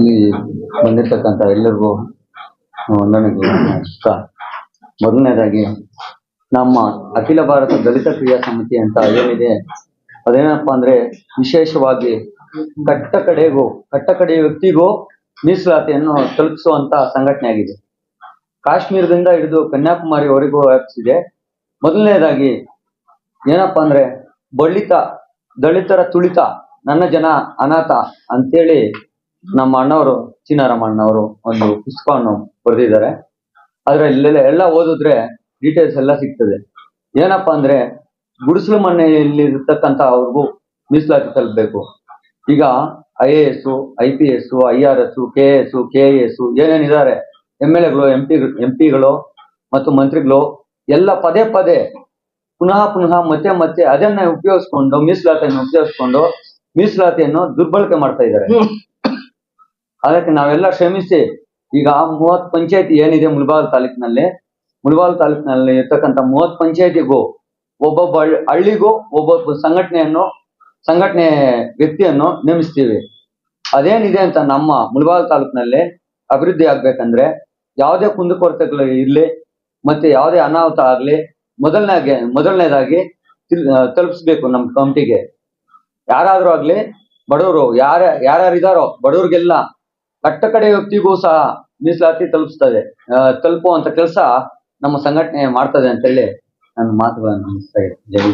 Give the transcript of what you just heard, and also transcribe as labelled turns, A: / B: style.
A: ಇಲ್ಲಿ ಬಂದಿರ್ತಕ್ಕಂಥ ಎಲ್ಲರಿಗೂ ವಂದನೆಗಳು. ನಮಸ್ಕಾರ ಮೊದಲನೇದಾಗಿ ನಮ್ಮ ಅಖಿಲ ಭಾರತ ದಲಿತ ಕ್ರಿಯಾ ಸಮಿತಿ ಅಂತ ಏನಿದೆ, ಅದೇನಪ್ಪ ಅಂದ್ರೆ ವಿಶೇಷವಾಗಿ ಕಟ್ಟ ಕಡೆಗೂ, ಕಟ್ಟ ಕಡೆಯ ವ್ಯಕ್ತಿಗೂ ಮೀಸಲಾತಿಯನ್ನು ತಲುಪಿಸುವಂತ ಸಂಘಟನೆ ಆಗಿದೆ. ಕಾಶ್ಮೀರದಿಂದ ಹಿಡಿದು ಕನ್ಯಾಕುಮಾರಿವರೆಗೂ ವ್ಯಾಪಿಸಿದೆ. ಮೊದಲನೇದಾಗಿ ಏನಪ್ಪಾ ಅಂದ್ರೆ ಬಳಿತ, ದಲಿತರ ತುಳಿತ, ನನ್ನ ಜನ ಅನಾಥ ಅಂತೇಳಿ ನಮ್ಮ ಅಣ್ಣವರು ಚಿನ್ನಾರಮ್ಮಣ್ಣವರು ಒಂದು ಪುಸ್ತಕವನ್ನು ಬರೆದಿದ್ದಾರೆ. ಅದ್ರಲ್ಲೆಲ್ಲ ಎಲ್ಲ ಓದಿದ್ರೆ ಡೀಟೇಲ್ಸ್ ಎಲ್ಲ ಸಿಗ್ತದೆ. ಏನಪ್ಪಾ ಅಂದ್ರೆ ಗುಡಿಸಲು ಮನೆಯಲ್ಲಿ ಇರ್ತಕ್ಕಂತ ಅವ್ರಿಗೂ ಮೀಸಲಾತಿ ತಲುಪಬೇಕು. ಈಗ I A S, I P S, I R S, K S K S ಏನೇನಿದ್ದಾರೆ M L ಎಗಳು, ಎಂ ಪಿ, ಎಂ ಪಿಗಳು ಮತ್ತು ಮಂತ್ರಿಗಳು ಎಲ್ಲ ಪದೇ ಪದೇ ಪುನಃ ಪುನಃ ಮತ್ತೆ ಮತ್ತೆ ಅದನ್ನ ಉಪಯೋಗಿಸ್ಕೊಂಡು ಮೀಸಲಾತಿಯನ್ನು ಉಪಯೋಗಿಸ್ಕೊಂಡು ಮೀಸಲಾತಿಯನ್ನು ದುರ್ಬಳಕೆ ಮಾಡ್ತಾ ಇದ್ದಾರೆ. ಅದಕ್ಕೆ ನಾವೆಲ್ಲ ಶ್ರಮಿಸಿ ಈಗ ಆ ಮೂವತ್ ಪಂಚಾಯತಿ ಏನಿದೆ ಮುಳಬಾಲ್ ತಾಲೂಕಿನಲ್ಲಿ ಮುಳಬಾಲ್ ತಾಲೂಕಿನಲ್ಲಿ ಇರ್ತಕ್ಕಂಥ ಮೂವತ್ ಪಂಚಾಯತಿಗೂ, ಒಬ್ಬೊಬ್ಬ ಹಳ್ಳಿ- ಹಳ್ಳಿಗೂ ಒಬ್ಬೊಬ್ಬ ಸಂಘಟನೆಯನ್ನು, ಸಂಘಟನೆ ವ್ಯಕ್ತಿಯನ್ನು ನೇಮಿಸ್ತೀವಿ. ಅದೇನಿದೆ ಅಂತ ನಮ್ಮ ಮುಳಬಾಲ್ ತಾಲೂಕಿನಲ್ಲಿ ಅಭಿವೃದ್ಧಿ ಆಗ್ಬೇಕಂದ್ರೆ ಯಾವುದೇ ಕುಂದುಕೊರತೆಗಳು ಇರಲಿ, ಮತ್ತೆ ಯಾವುದೇ ಅನಾಹುತ ಆಗಲಿ ಮೊದಲನೇ ಮೊದಲನೇದಾಗಿ ತಲುಪಿಸ್ಬೇಕು ನಮ್ಮ ಕಮಿಟಿಗೆ. ಯಾರಾದ್ರೂ ಆಗ್ಲಿ, ಬಡವರು, ಯಾರ, ಯಾರ್ಯಾರಿದಾರೋ, ಬಡವ್ರಿಗೆಲ್ಲ ಕಟ್ಟ ಕಡೆ ವ್ಯಕ್ತಿಗೂ ಸಹ ಮೀಸಲಾತಿ ತಲುಪಿಸ್ತದೆ ತಲುಪುವಂತ ಕೆಲಸ ನಮ್ಮ ಸಂಘಟನೆ ಮಾಡ್ತದೆ ಅಂತೇಳಿ ನನ್ನ ಮಾತುಗಳನ್ನು ಮುಗಿಸ್ತಾ ಇದ್ದೇನೆ.